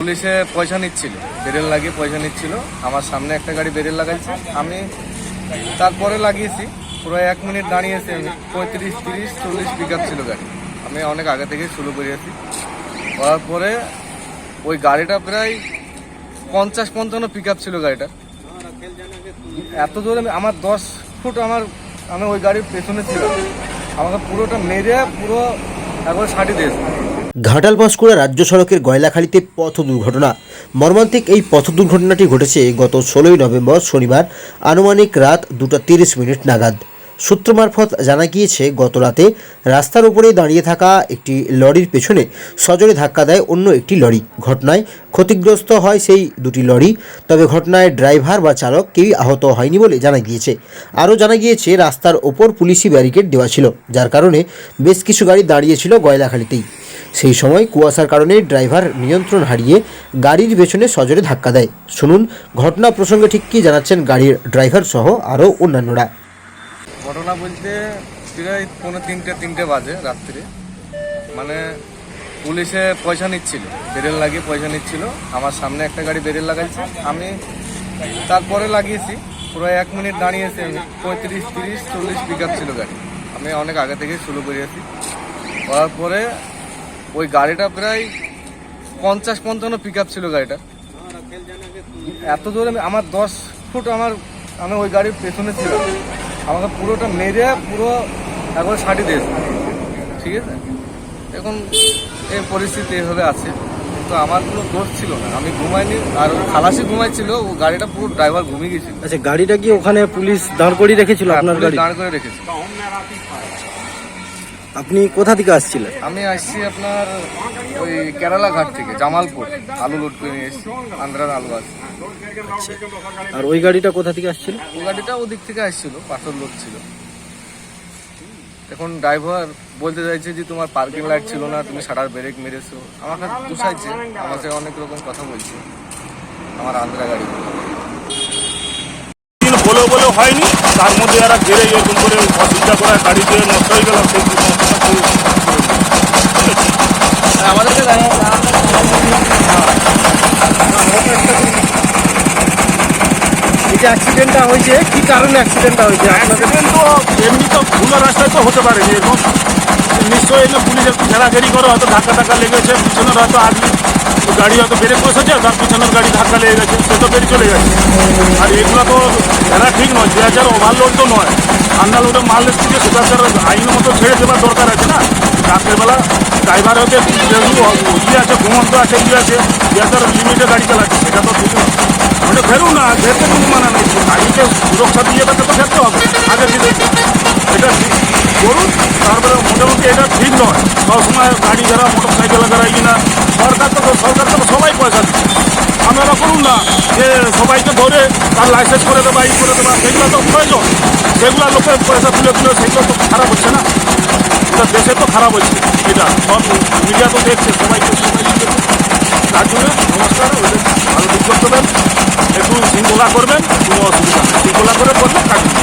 পুলিশে পয়সা নিচ্ছিল, বেরেল লাগিয়ে পয়সা নিচ্ছিল। আমার সামনে একটা গাড়ি বেরেল লাগাইছে। আমি তারপরে লাগিয়েছি। পুরো এক মিনিট দাঁড়িয়েছি আমি। পঁয়ত্রিশ, তিরিশ, চল্লিশ পিক ছিল গাড়ি। আমি অনেক আগে থেকে শুরু করিয়েছি। করার পরে ওই গাড়িটা প্রায় পঞ্চাশ পঞ্চান্ন পিক ছিল গাড়িটা। এত জোরে আমি- আমার দশ ফুট আমার আমি ওই গাড়ির পেছনে ছিলাম। আমাকে পুরোটা মেরে পুরো একবার সাটি দিয়েছে। ঘাটাল পাঁশকুড়া রাজ্য সড়কের গয়লাখালীতে পথ দুর্ঘটনা। মর্মান্তিক এই পথ দুর্ঘটনাটি ঘটেছে গত ষোলোই নভেম্বর শনিবার, আনুমানিক রাত দুটা তিরিশ মিনিট নাগাদ। সূত্র মারফত জানা গিয়েছে, গত রাতে রাস্তার উপরে দাঁড়িয়ে থাকা একটি লরির পেছনে সজোরে ধাক্কা দেয় অন্য একটি লরি। ঘটনায় ক্ষতিগ্রস্ত হয় সেই দুটি লরি, তবে ঘটনায় ড্রাইভার বা চালক কেউই আহত হয়নি বলে জানা গিয়েছে। আরও জানা গিয়েছে, রাস্তার ওপর পুলিশি ব্যারিকেড দেওয়া ছিল, যার কারণে বেশ কিছু গাড়ি দাঁড়িয়েছিল গয়লাখালীতেই। সেই সময় কুয়াশার কারণে ড্রাইভার নিয়ন্ত্রণ হারিয়ে গাড়ির পেছনে সজোরে ধাক্কা দেয়। শুনুন, ঘটনা প্রসঙ্গে ঠিক কী জানাচ্ছেন গাড়ির ড্রাইভার সহ আরও অন্যান্যরা। ঘটনা বলতে প্রায় পৌনে তিনটে তিনটে বাজে রাত্রে। মানে পুলিশে পয়সা নিচ্ছিল, বেরেল লাগিয়ে পয়সা নিচ্ছিল। আমার সামনে একটা গাড়ি বেরেল লাগাইছে। আমি তারপরে লাগিয়েছি। পুরো এক মিনিট দাঁড়িয়েছি আমি। পঁয়ত্রিশ, তিরিশ, চল্লিশ পিক ছিল গাড়ি। আমি অনেক আগে থেকে শুরু করিয়েছি। করার পরে ওই গাড়িটা প্রায় পঞ্চাশ পঞ্চান্ন পিক ছিল গাড়িটা। এত আমি- আমার দশ ফুট আমার আমি ওই গাড়ির পেছনে ছিলাম। আমাকে পুরোটা মেরে পুরো একবার সাটি দিয়েছে। ঠিক আছে? এখন এই পরিস্থিতি এভাবে আছে। তো আমার কোনো দোষ ছিল না। আমি ঘুমাইনি আর খালাসি ঘুমাইছিল ও গাড়িটা পুরো ড্রাইভার ঘুমিয়ে গেছিল। আচ্ছা গাড়িটা কি ওখানে পুলিশ দাঁড় করিয়ে রেখেছিল আপনার পুলিশ গাড়ি? দাঁড় করে রেখেছে। আপনি কোথা থেকে আসছিলেন? আমি আসছি আপনার ওই কেরালা ঘাট থেকে জামালপুর আলু লোড করে নিয়ে এসেছি আন্ধ্রার আলু আছে আর ওই গাড়িটা কোথা থেকে আসছিল? ওই গাড়িটা ওদিক থেকে আসছিল পাথর লোড ছিল। এখন ড্রাইভার বলতে চাইছে যে তোমার পার্কিং লাইট ছিল না তুমি সারার ব্রেক মেরেছো। আমাকে দুষাইছে আমাকে অনেক রকম কথা বলছে আমার আন্ধ্রা গাড়ি। দিন বলেও বলেও হয়নি তার মধ্যে এরা ঘেরে এরকম করে অসুবিধা করে গাড়ি দিয়ে যে অ্যাক্সিডেন্টটা হয়েছে, কি কারণে অ্যাক্সিডেন্টটা হয়েছে? অ্যাক্সিডেন্ট তো এমনি তো খোলা রাস্তায় তো হতে পারে এরকম। নিশ্চয়ই এনে পুলিশ একটু ঘেরাঘেরি করে, হয়তো ধাক্কা টাক্কা লেগেছে পিছনের হয়তো আগে গাড়ি হয়তো ব্রেক বসেছে তার পিছনের গাড়ি ধাক্কা লেগে গেছে, সে তো বেরিয়ে চলে গেছে। আর এগুলো তো ঘেরা ঠিক নয়, যে হাজার ওভারলোড তো নয়। আন্ডার লোডে মাল এসছে সেটা তার আইন মতো ছেড়ে দেওয়ার দরকার আছে না? রাত্রেবেলা ড্রাইভার যেহেতু ইয়ে আছে, ঘুমন্ত আছে ইয়ে আছে, যে তার লিমিটে গাড়ি চালাচ্ছে, সেটা তো ঠিক নয়। ফেরুন না ঘেরতে কোনো মানা নেই গাড়িকে সুরক্ষা দিয়ে তাকে তো ফেরতে হবে। আগে এটা ঠিক করুন তারপরে মোটামুটি এটা ঠিক নয়। সবসময় গাড়ি যারা মোটর সাইকেল যারা কিনা সরকার তো সরকার তো সবাই পয়সা দিচ্ছে। আপনারা করুন না, যে সবাইকে ধরে তার লাইসেন্স করে দেবা, ই করে দেবা, সেগুলো তো প্রয়োজন। সেগুলো লোকের পয়সা তুলে তুলে, সেগুলো তো খারাপ হচ্ছে না। এটা দেশে তো খারাপ হচ্ছে, এটা সব মিডিয়া তো দেখছে সবাইকে সবাই। তার জন্য নমস্কার ভালো করতে দেন একটু শৃঙ্খলা করবেন, কোনো অসুবিধা নেই। শৃঙ্খলা করে করলে কাজ